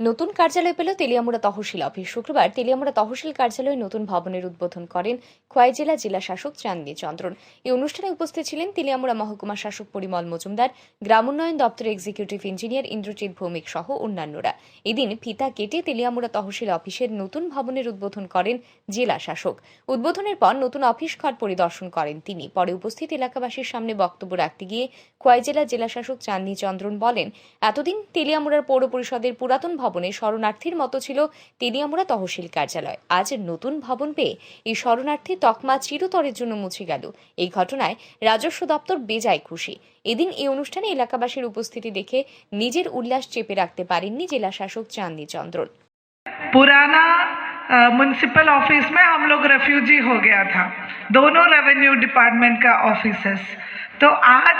নতুন কার্যালয় পেল তেলিয়ামুড়া তহসিল অফিস। শুক্রবার তেলিয়ামুড়া তহসিল কার্যালয়ে নতুন ভবনের উদ্বোধন করেন খোয়াই জেলা জেলা শাসক চাঁদনী চন্দ্রন। এই অনুষ্ঠানে উপস্থিত ছিলেন তেলিয়ামুড়া মহকুমা শাসক পরিমল মজুমদার গ্রাম উন্নয়ন দপ্তরের এক্সিকিউটিভ ইঞ্জিনিয়ার ইন্দ্রজিৎ ভৌমিক সহ অন্যান্যরা। এদিন ফিতা কেটে তেলিয়ামুড়া তহসিল অফিসের নতুন ভবনের উদ্বোধন করেন জেলা শাসক। উদ্বোধনের পর নতুন অফিস ঘর পরিদর্শন করেন তিনি। পরে উপস্থিত এলাকাবাসীর সামনে বক্তব্য রাখতে গিয়ে খোয়াই জেলা জেলা শাসক চাঁদনী চন্দ্রন বলেন, এতদিন তেলিয়ামুড়ার পৌর পরিষদের পুরাতন ভবনে শরণার্থীর মতো ছিল তেলিয়ামুড়া তহসিল কার্যালয় আজ নতুন ভবন পেয়ে এই শরণার্থী তকমা চিরতরের জন্য মুছে গেল এই ঘটনায় রাজস্ব দপ্তর বেজায় খুশি এদিন এই অনুষ্ঠানে এলাকাবাসীর উপস্থিতি দেখে নিজের উল্লাস চেপে রাখতে পারেননি জেলা শাসক চাঁদনী চন্দ্রন पुराना म्यूनसिपल ऑफिस में हम लोग रेफ्यूजी हो गया था दोनों रेवेन्यू डिपार्टमेंट का ऑफिसर्स तो आज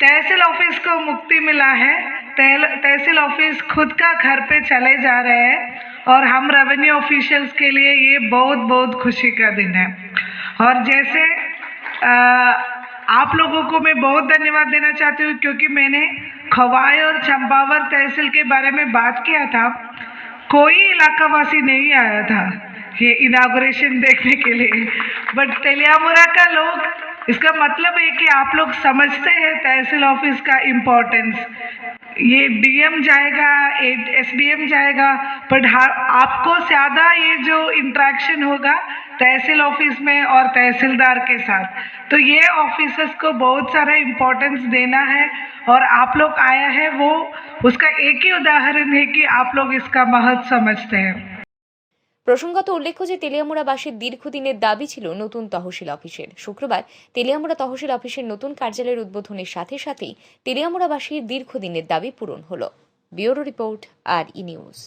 तहसील ऑफिस को मुक्ति मिला है तहसील ऑफ़िस खुद का घर पे चले जा रहे हैं और हम रेवेन्यू ऑफिशियल्स के लिए ये बहुत बहुत खुशी का दिन है। और जैसे अ, आप लोगों को मैं बहुत धन्यवाद देना चाहती हूँ क्योंकि मैंने खवाई और चंपावर तहसील के बारे में बात किया था। कोई इलाकावासी नहीं आया था ये इनाग्रेशन देखने के लिए। बट तेलियामुरा का लोग इसका मतलब है कि आप लोग समझते हैं तहसील ऑफ़िस का इम्पोर्टेंस ये डीएम जाएगा एसडीएम जाएगा बट आपको ज़्यादा ये जो इंट्रैक्शन होगा तहसील ऑफ़िस में और तहसीलदार के साथ तो ये ऑफिसर्स को बहुत सारा इम्पोर्टेंस देना है और आप लोग आया है वो, उसका एक ही उदाहरण है कि आप लोग इसका महत्व समझते हैं। প্রসঙ্গত উল্লেখ্য যে তেলিয়ামুড়াবাসীর দীর্ঘদিনের দাবি ছিল নতুন তহসিল অফিসের। শুক্রবার তেলিয়ামুড়া তহসিল অফিসের নতুন কার্যালয়ের উদ্বোধনের সাথে সাথেই তেলিয়ামুড়াবাসীর দীর্ঘদিনের দাবি পূরণ হল। Bureau report, R E news.